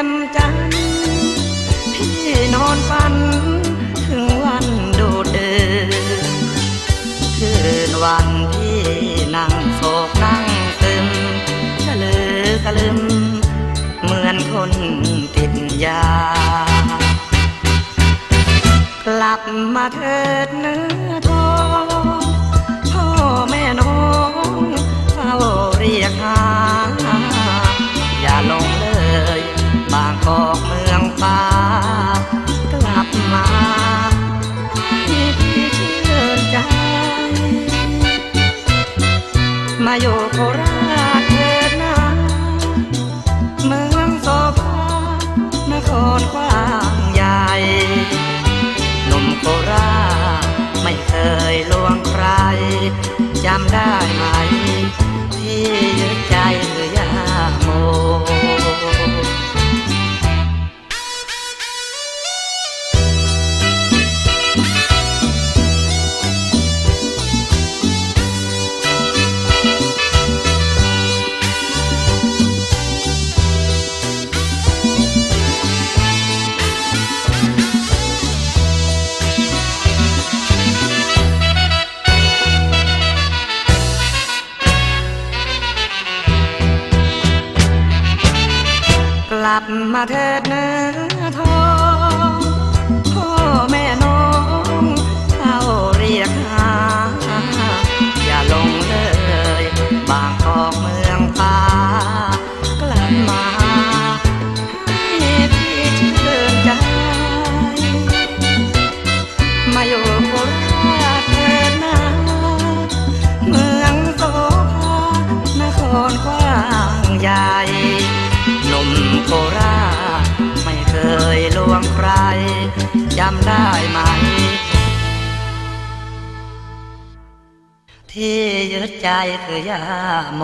จ่มจันพี่นอนฝัน ถึงวันโดดเดินคืนวันที่นั่งโศกนั่งซึมเะลือสลึม เหมือนคนติดยา กลับมาเถิดเนื้อทอ มาอยู่โคราชเถิดนาเมืองโสภานครกว้างใหญ่หนุ่มโคราชไม่เคยลวงใครจำได้ไหมที่ ลับมาเถิดเนื้อทองพ่อแม่น้องเข้าเรียกหาอย่าลงเลย บางกอกเมืองฟ้ากลับมาให้พี่ชื่นใจมาอยู่โคราชเถิดนะเมืองโสภานครกว้างใหญ่ จำได้ไหม ที่ยึดใจคือยาโม